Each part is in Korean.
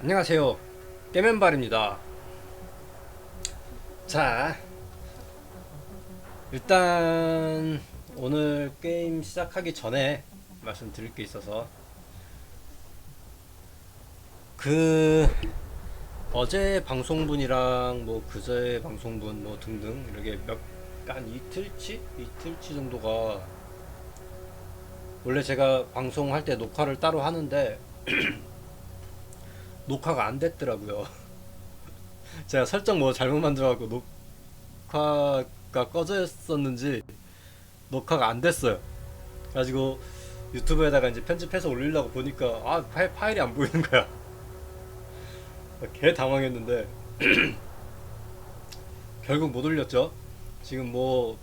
안녕하세요. 깨맨발입니다. 자, 일단 오늘 게임 시작하기 전에 말씀드릴 게 있어서 그 어제 방송분이랑 뭐 그제 방송분 뭐 등등 이렇게 몇한 이틀치 이틀치 정도가 원래 제가 방송할 때 녹화를 따로 하는데 녹화가 안 됐더라고요. 제가 설정 뭐 잘못 만들어갖고 녹화가 꺼져 있었는지 녹화가 안 됐어요. 그래가지고 유튜브에다가 이제 편집해서 올리려고 보니까 아 파일, 파일이 안 보이는 거야. 개 당황했는데 결국 못 올렸죠. 지금 뭐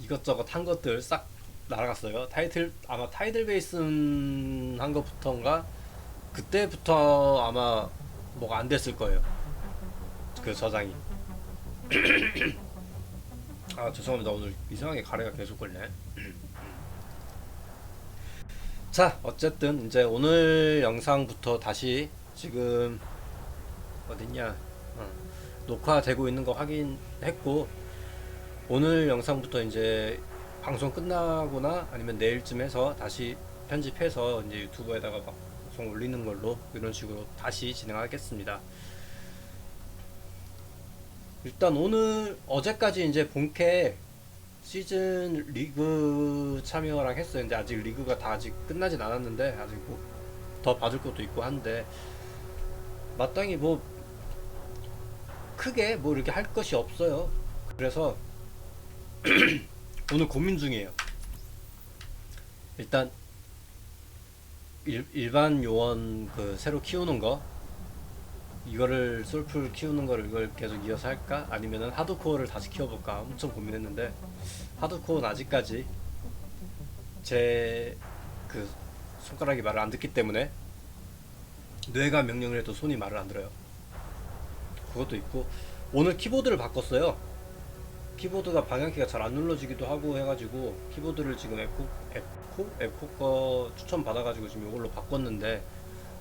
이것저것 한 것들 싹 날아갔어요. 타이틀 아마 타이틀 베이슨 한 것부터인가 그때부터 아마 뭐가 안 됐을 거예요. 그 저장이. 아 죄송합니다. 오늘 이상하게 가래가 계속 걸네. 자 어쨌든 이제 오늘 영상부터 다시 지금 어딨냐 어, 녹화되고 있는 거 확인했고 오늘 영상부터 이제 방송 끝나거나 아니면 내일쯤 해서 다시 편집해서 이제 유튜브에다가 방송 올리는 걸로 이런 식으로 다시 진행하겠습니다. 일단 오늘 어제까지 이제 본캐 시즌 리그 참여랑. 근데 아직 리그가 다 아직 끝나진 않았는데 아직 뭐 더 봐줄 것도 있고 한데 마땅히 뭐 크게 뭐 이렇게 할 것이 없어요. 그래서 오늘 고민 중이에요. 일단 일, 일반 요원 그 새로 키우는 거 이거를 솔풀 키우는 거를 이걸 계속 이어서 할까 아니면은 하드코어를 다시 키워볼까 엄청 고민했는데 하드코어는 아직까지 제 그 손가락이 말을 안 듣기 때문에 뇌가 명령을 해도 손이 말을 안 들어요. 그것도 있고 오늘 키보드를 바꿨어요. 키보드가 방향키가 잘 안 눌러지기도 하고 해가지고 키보드를 지금 에코 에코 에코 거 추천 받아가지고 지금 이걸로 바꿨는데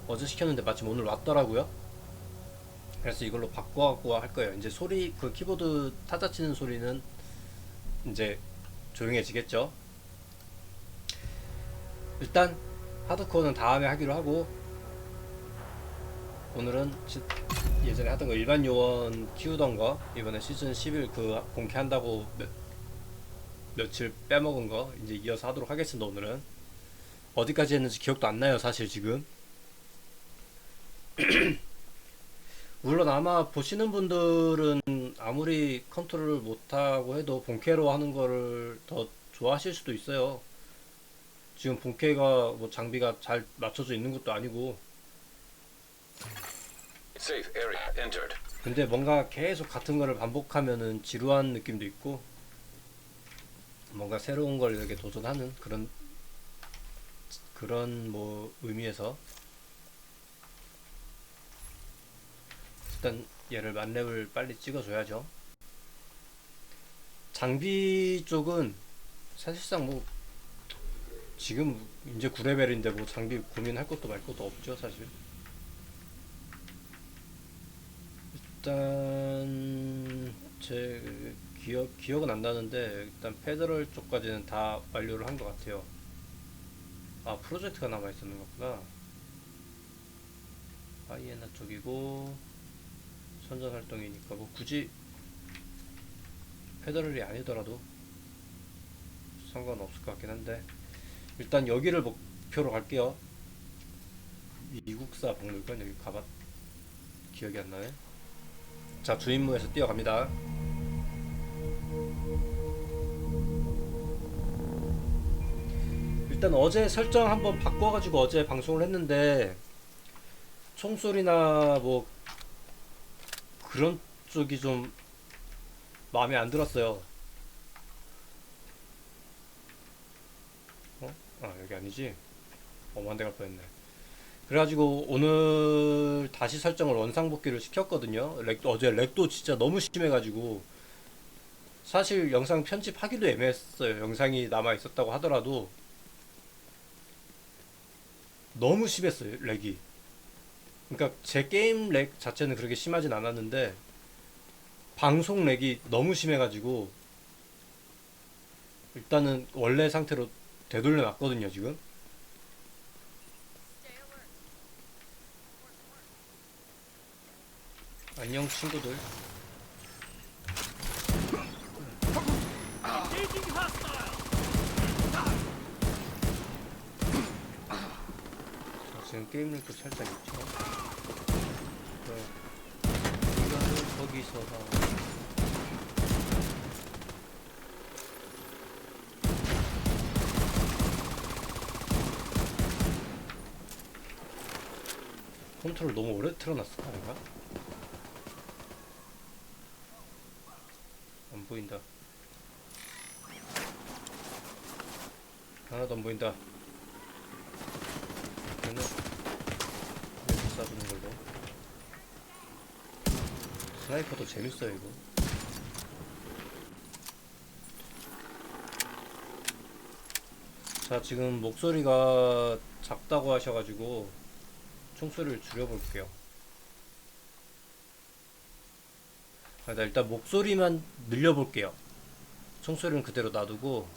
어제 시켰는데 마침 오늘 왔더라고요. 그래서 이걸로 바꿔갖고 할 거예요. 이제 소리 그 키보드 타자 치는 소리는 이제 조용해지겠죠. 일단 하드코어는 다음에 하기로 하고 오늘은 시- 예전에 하던 거 일반 요원 키우던 거 이번에 시즌 11그 공개한다고 몇, 며칠 빼먹은 거 이제 이어서 하도록 하겠습니다 오늘은. 어디까지 했는지 기억도 안 나요 사실 지금. 물론 아마 보시는 분들은 아무리 컨트롤을 못하고 해도 본캐로 하는 거를 더 좋아하실 수도 있어요. 지금 본캐가 뭐 장비가 잘 맞춰져 있는 것도 아니고. 근데 뭔가 계속 같은 거를 반복하면은 지루한 느낌도 있고 뭔가 새로운 걸 이렇게 도전하는 그런 그런 뭐 의미에서 일단 얘를 만렙을 빨리 찍어줘야죠. 장비 쪽은 사실상 뭐 지금 이제 9레벨인데 뭐 장비 고민할 것도 말 것도 없죠 사실. 일단 제 기억 기억은 안 나는데 일단 페더럴 쪽까지는 다 완료를 한 것 같아요. 아 프로젝트가 남아 있었는 거구나. 아이에나 쪽이고 선전 활동이니까 뭐 굳이 페더럴이 아니더라도 상관없을 것 같긴 한데 일단 여기를 목표로 갈게요. 이국사 박물관 여기 가봤 기억이 안 나네. 자 주임무에서 뛰어갑니다. 일단 어제 설정 한번 바꿔가지고 어제 방송을 했는데 총소리나 뭐 그런 쪽이 좀 마음에 안 들었어요. 어? 아 여기 아니지? 엄한 데갈 뻔했네. 그래가지고 오늘 다시 설정을 원상복귀를 시켰거든요. 렉, 어제 렉도 진짜 너무 심해가지고 사실 영상 편집하기도 애매했어요. 영상이 남아 있었다고 하더라도 너무 심했어요. 렉이. 그러니까 제 게임 렉 자체는 그렇게 심하진 않았는데 방송 렉이 너무 심해가지고 일단은 원래 상태로 되돌려 놨거든요 지금 안녕 친구들 자, 지금 게임 렉도 살짝 있죠 네. 이거는 거기서 봐. 컨트롤 너무 오래 틀어놨어 아닌가? 안 보인다 하나도 안 보인다 얘는 여기 쏴주는 걸로 스나이퍼도 재밌어요 이거. 자 지금 목소리가 작다고 하셔가지고 총소리를 줄여볼게요. 아, 나 일단 목소리만 늘려볼게요. 총소리는 그대로 놔두고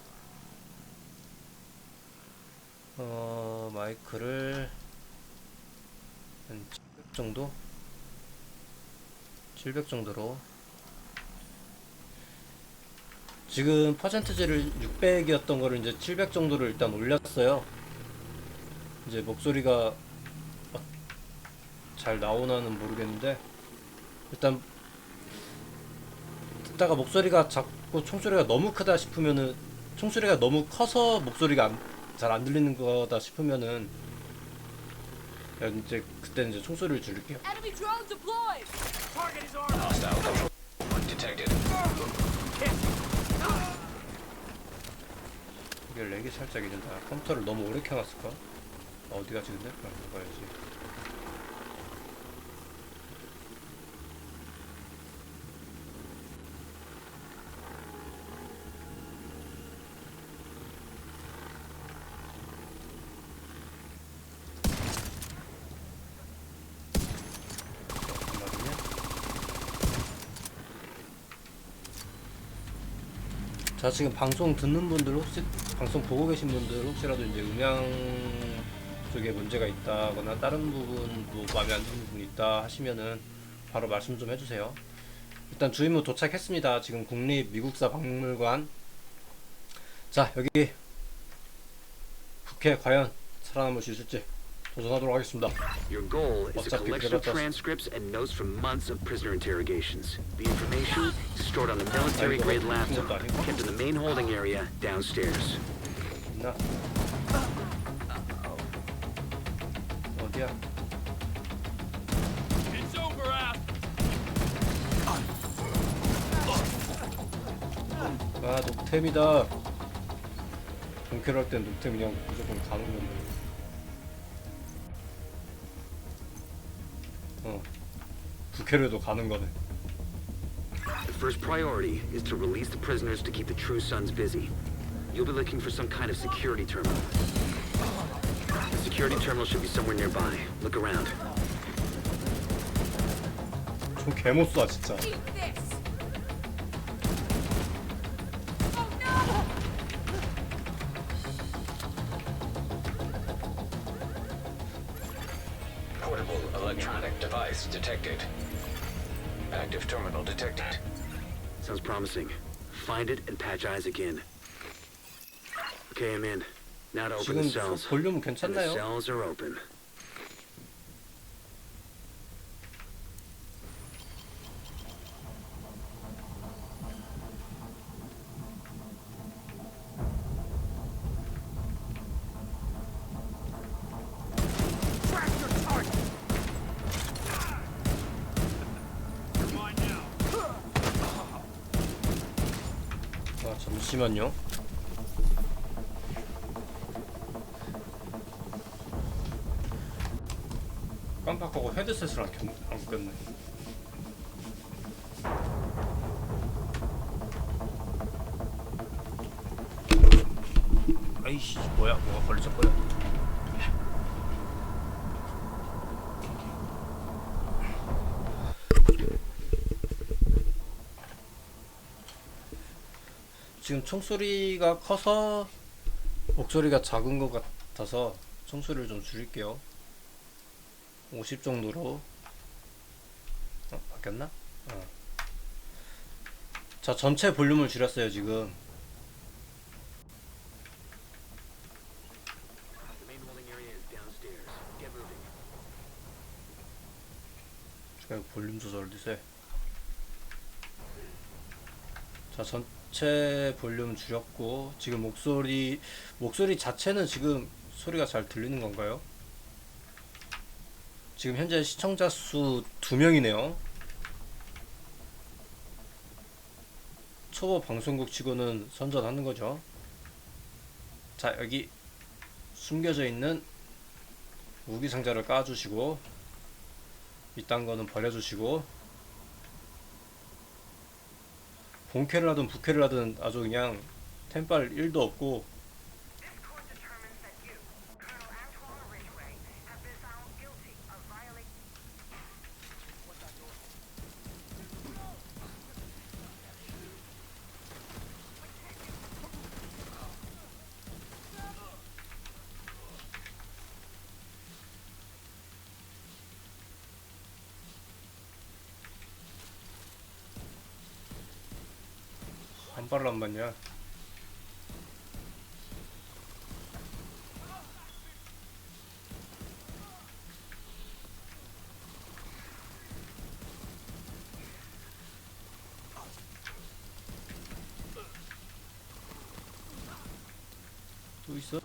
어 마이크를 한700 정도 700 정도로 지금 퍼센트지를 600이었던 거를 이제 700 정도로 일단 올렸어요. 이제 목소리가 어, 잘 나오나는 모르겠는데 일단 듣다가 목소리가 작고 총소리가 너무 크다 싶으면은 총소리가 너무 커서 목소리가 잘안 들리는 거다 싶으면은 이제 그때 이제 총소리를 줄일게요. Enemy drone deployed! Hostile control detected. 이게 렉이 살짝 있는다. 컴퓨터를 너무 오래 켜놨을까? 아, 어디 가지 근데? 아, 봐야지. 잠깐만요. 자 지금 방송 듣는 분들 혹시 방송 보고 계신 분들 혹시라도 이제 음향 쪽에 문제가 있다거나 다른 부분도 마음에 안 드는 부분이 있다 하시면은 바로 말씀 좀 해주세요. 일단 주임무 도착했습니다. 지금 국립 미국사 박물관. 자 여기 국회 과연 살아남을 수 있을지 도전하도록 하겠습니다. Your goal is a 어차피 collection of 그래봤자- transcripts and notes from months of prisoner interrogations. The information is stored on the military-grade laptop, kept in the main holding area downstairs. 있나? 어디야? 아 녹템이다. 본캐로 할땐 녹템 그냥 무조건 가는 건데. 부캐로도 가는 거네. The first priority is to release the prisoners to keep the True Sons busy. You'll be looking for some kind of security terminal. The security terminal should be somewhere nearby. Look around. 좀 개못 쏴 진짜. Eat this! Oh no! Portable electronic device detected. Active terminal detected. Sounds promising. Find it and patch eyes again. Okay, I'm in. Now to open 지금 the cells. 볼륨 And the 괜찮나요? cells are open. 아 잠시만요. 깜빡하고 헤드셋을 안, 켰, 안 꼈네. 아이씨 뭐야 뭐가 걸리적거려 지금 총소리가 커서 목소리가 작은 것 같아서 총소리를 좀 줄일게요. 50 정도로. 어, 바뀌었나? 어. 자, 전체 볼륨을 줄였어요, 지금. 볼륨 조절을 주세요. 자, 전 체 볼륨 줄였고 지금 목소리 목소리 자체는 지금 소리가 잘 들리는 건가요? 지금 현재 시청자 수 2명이네요. 초보 방송국 치고는 선전하는 거죠. 자, 여기 숨겨져 있는 무기 상자를 까주시고 이딴 거는 버려주시고 본캐를 하든 부캐를 하든 아주 그냥 템빨 1도 없고 한 발을 안 맞냐 또 있어?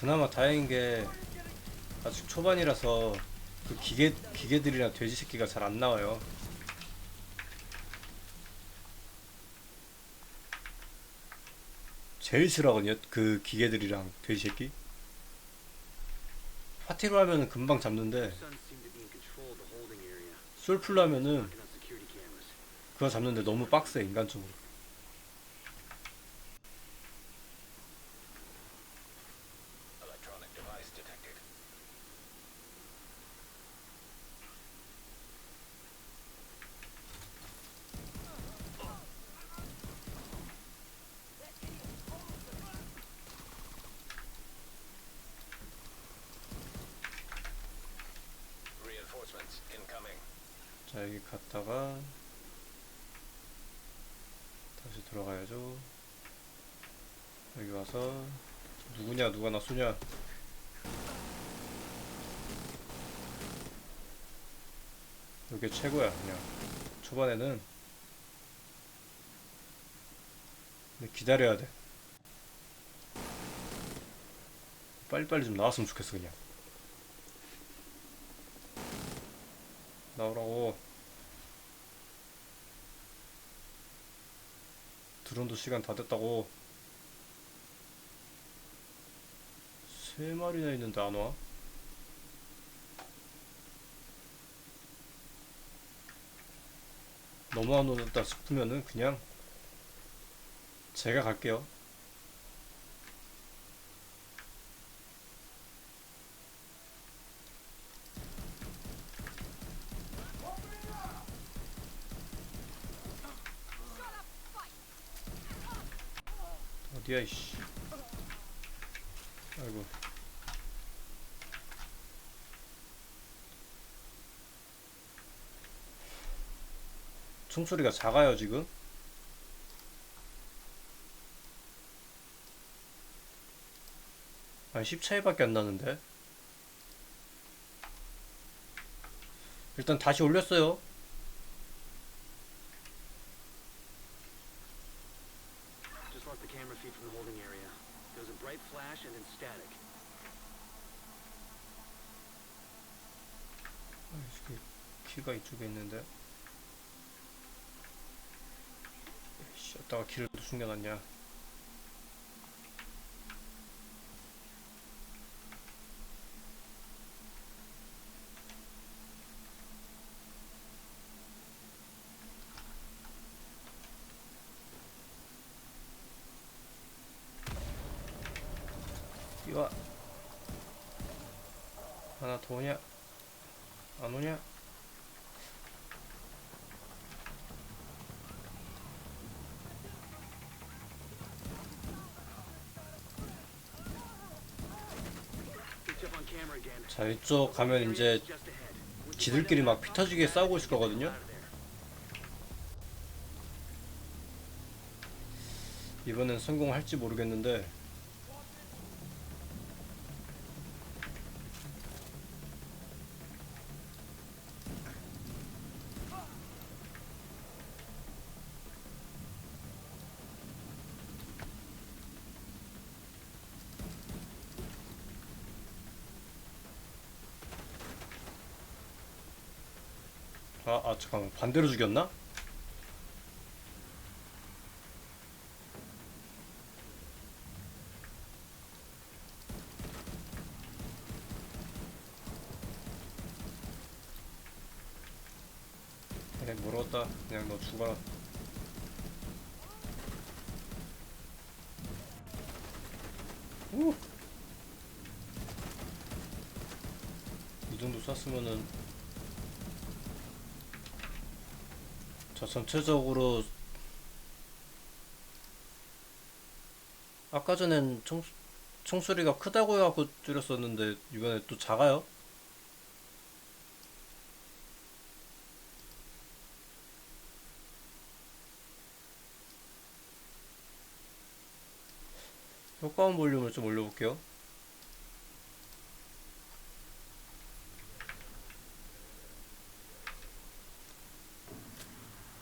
그나마 다행인 게 아직 초반이라서 그 기계 기계들이랑 돼지 새끼가 잘 안 나와요. 제일 싫어하거든요. 그 기계들이랑 돼지 새끼. 파티로 하면은 금방 잡는데. 솔플로 하면은. 그거 잡는데 너무 빡세 인간적으로. 자 여기 갔다가 다시 들어가야죠. 여기 와서 누구냐 누가 나 쏘냐. 이게 최고야 그냥 초반에는 근데 기다려야 돼. 빨리빨리 좀 나왔으면 좋겠어 그냥. 나오라고. 드론도 시간 다 됐다고. 세 마리나 있는데 안 와? 너무 안 오겠다 싶으면은 그냥 제가 갈게요. 어디야 이씨. 아이고. 총소리가 작아요 지금. 아니 10 차이밖에 안 나는데. 일단 다시 올렸어요. 키가 이쪽에 있는데. 씨, 어디다가 또 숨겨놨냐. 뛰어 하나 더 오냐 안 오냐 Picked up on camera again. 자 이쪽 가면 이제. 지들끼리 막 피 터지게 싸우고 있을 거거든요 이번엔 성공할지 모르겠는데 아, 아 잠깐만 반대로 죽였나? 그래 모르겠다 그냥 너 죽어라 우! 이 정도 쐈으면은 자 전체적으로 아까 전엔 총, 총소리가 크다고 해갖고 줄였었는데 이번에 또 작아요? 효과음 볼륨을 좀 올려볼게요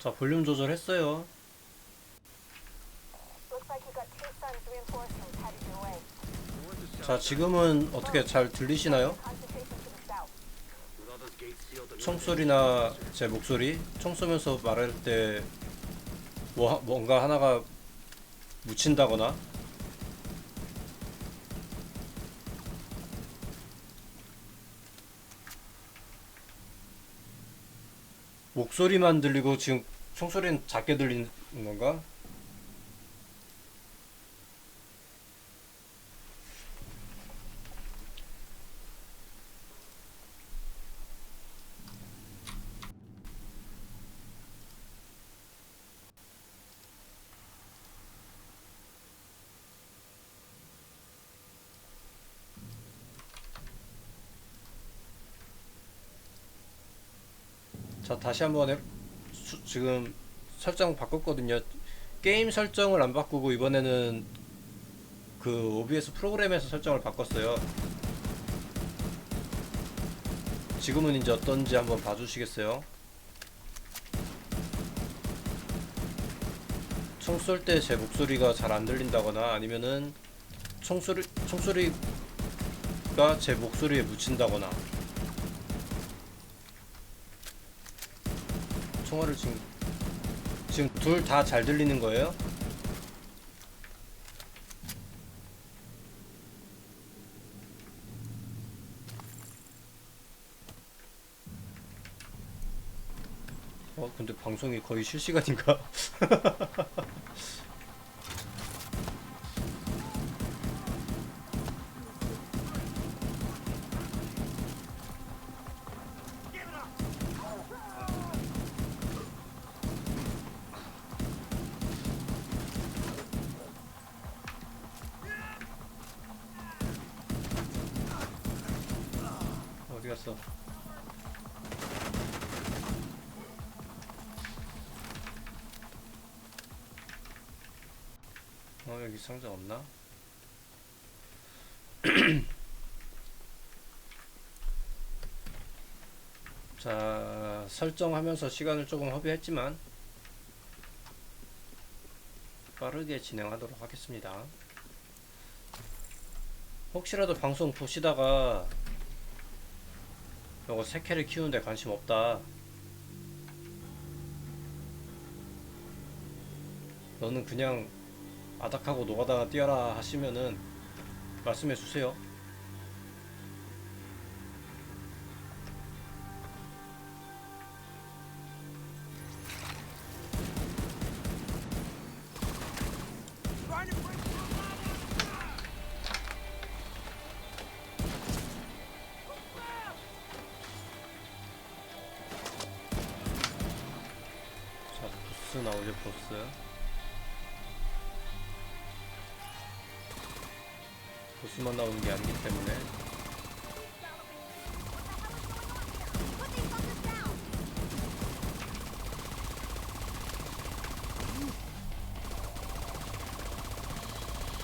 자 볼륨 조절했어요. 자 지금은 어떻게 잘 들리시나요? 총소리나 제 목소리 총 쏘면서 말할 때 뭐, 뭔가 하나가 묻힌다거나 목소리만 들리고 지금 총소리는 작게 들리는 건가? 자 다시 한번 해, 수- 지금 설정 바꿨거든요. 게임 설정을 안 바꾸고 이번에는 그 OBS 프로그램에서 설정을 바꿨어요. 지금은 이제 어떤지 한번 봐주시겠어요? 총 쏠 때 제 목소리가 잘 안 들린다거나 아니면은 총소리 총소리가 제 목소리에 묻힌다거나 총알을 지금 지금 둘 다 잘 들리는 거예요? 어 근데 방송이 거의 실시간인가? 갔어? 어 여기 상자 없나? 자 설정하면서 시간을 조금 허비했지만 빠르게 진행하도록 하겠습니다. 혹시라도 방송 보시다가 이거 새캐를 키우는데 관심 없다. 너는 그냥 아닥하고 노가다가 뛰어라 하시면은 말씀해 주세요. 보스 나오죠 보스. 보스만 나오는 게 아니기 때문에.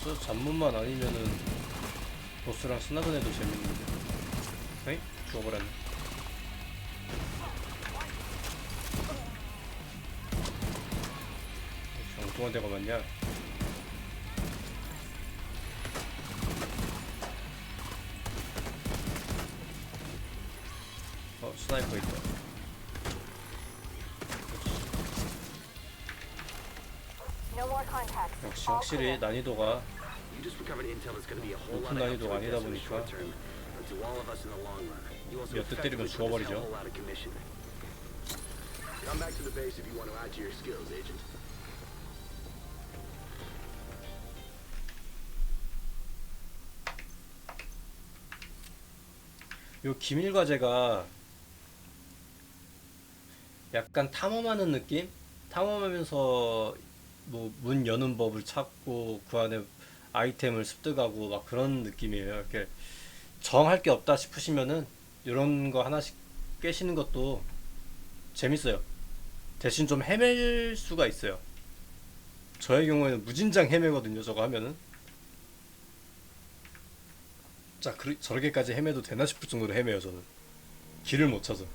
저 잡문만 아니면은 보스랑 스나든 해도 재밌는데. 에이? 죽어버렸네 엉뚱한 데가 많냐 어 스나이퍼 있다. 역시 확실히 난이도가 높은 난이도가 아니다 보니까 몇대 때리면 죽어버리죠. Come back to the base if you want to add to your skills, Agent. 요 기밀 과제가 약간 탐험하는 느낌? 탐험하면서 뭐 문 여는 법을 찾고 그 안에 아이템을 습득하고 막 그런 느낌이에요. 이렇게 정할 게 없다 싶으시면은 이런 거 하나씩 깨시는 것도 재밌어요. 대신 좀 헤맬 수가 있어요. 저의 경우에는 무진장 헤매거든요. 저거 하면은. 자, 그, 저렇게까지 헤매도 되나 싶을 정도로 헤매요, 저는. 길을 못 찾아.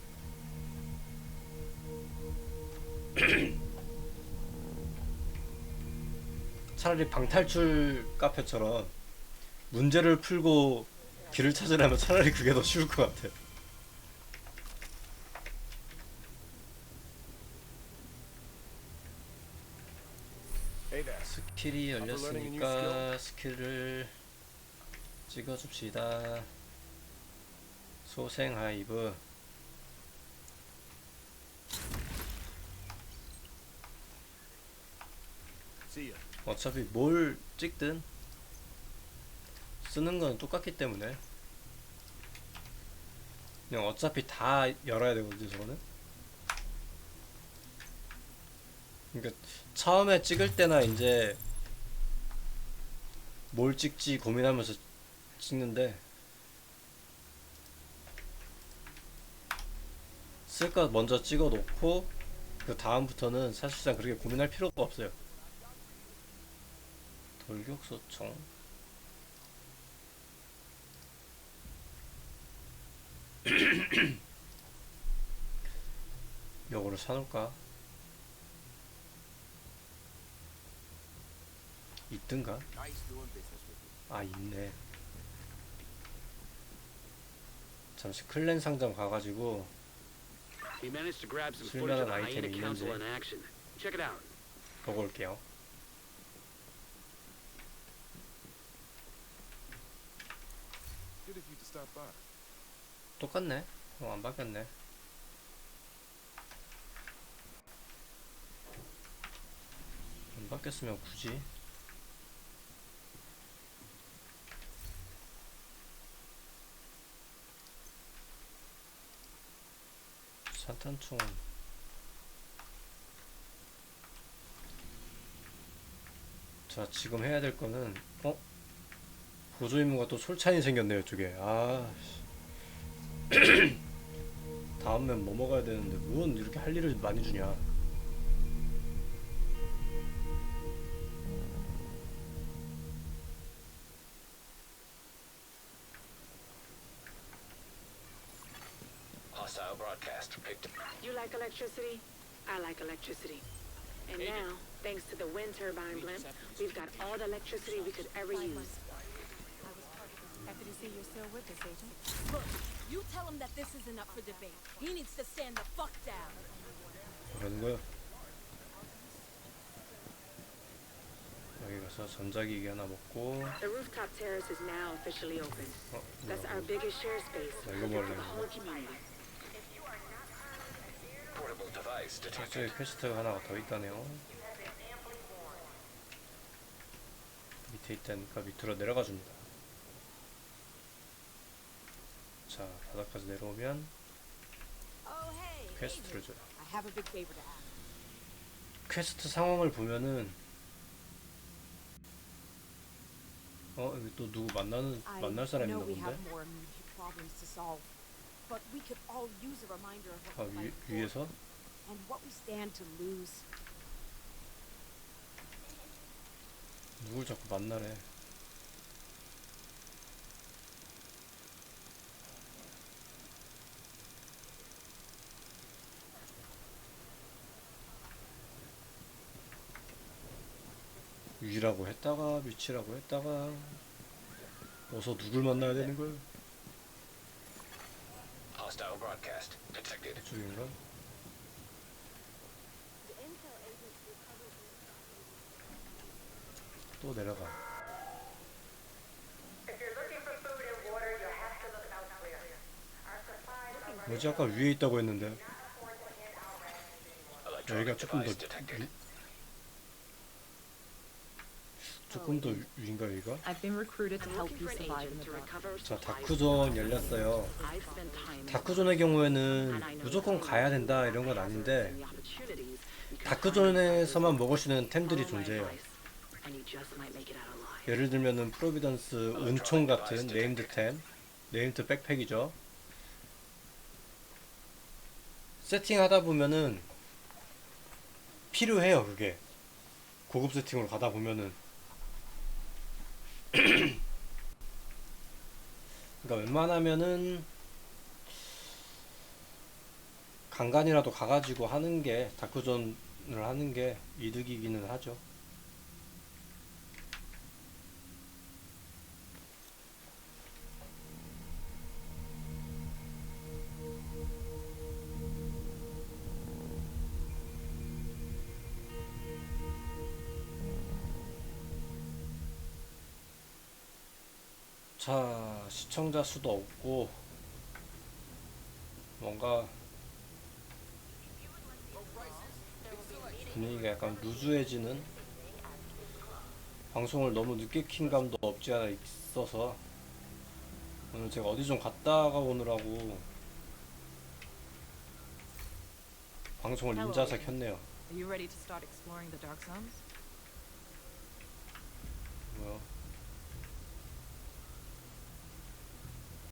차라리 방탈출 카페처럼 문제를 풀고 길을 찾으려면 차라리 그게 더 쉬울 것 같아. Hey there. 스킬이 열렸으니까 스킬을 찍어줍시다. 소생 하이브. 어차피 뭘 찍든 쓰는 건 똑같기 때문에 그냥 어차피 다 열어야 되거든요 저거는 그러니까 처음에 찍을 때나 이제 뭘 찍지 고민하면서 찍는데 쓸거 먼저 찍어 놓고 그 다음부터는 사실상 그렇게 고민할 필요가 없어요 돌격소총 요거를 사놓을까? 있든가? 아 있네 잠시 클랜 상점 가가지고 We managed to grab some 쓸만한 footage of the 아이템이 Hyena Council 있는지. in action. Check it out. 보고 올게요 Good of you to stop by. 똑같네 어, 안 바뀌었네 안 바뀌었으면 굳이 산탄총 자 지금 해야 될 거는 어? 보조 임무가 또 솔찬이 생겼네요 이쪽에 아 씨. 다음엔 뭐 먹어야 되는데 뭔 이렇게 할 일을 많이 주냐 Hostile broadcast picked. You like electricity? I like electricity. And now, thanks to the wind turbine blimp, we've got all the electricity we could ever use. Happy to see you're still with us, Agent. Look, you tell him that this isn't up for debate. He needs to stand the fuck down. 그러는 거요 여기 가서 전자기기 하나 먹고 The rooftop terrace is now officially open. 어 That's 뭐야 our biggest share space 자 이거 for 먹으려고 the whole community. 저쪽에 퀘스트가 하나가 더 있다네요 밑에 있다니까 밑으로 내려가 줍니다 자 바닥까지 내려오면 Oh. 퀘스트를. 줘요. 퀘스트 상황을 보면은 어 여기 또 누구 만나는 만날 사람 있나 본데 아 위, 위에서 and what we stand to lose. 누굴 자꾸 만나래 위라고 했다가 위치라고 했다가 어서 누굴 만나야 되는 거야? Hostile broadcast detected. 이쪽인가? 또 내려가. 뭐지 아까 위에 있다고 했는데 여기가 조금 더. 위, 조금 더 위인가 여기가? I've been recruited to I'm help looking you for an survive agent in the to dark. recover 자. 다크존 열렸어요. 다크존의 경우에는 무조건 가야 된다 이런 건 아닌데 다크존에서만 먹을 수 있는 템들이 존재해요. 예를 들면은 프로비던스 은총 같은 네임드 템, 네임드 백팩이죠. 세팅하다 보면은 필요해요 그게 고급 세팅으로 가다 보면은 그러니까 웬만하면은 간간이라도 가가지고 하는 게 다크존을 하는 게 이득이기는 하죠. 자, 시청자 수도 없고 뭔가 분위기가 약간 루즈해지는 방송을 너무 늦게 킨 감도 없지 않아 있어서 오늘 제가 어디 좀 갔다가 오느라고 방송을 again. 켰네요. Are you ready to start exploring the dark zones?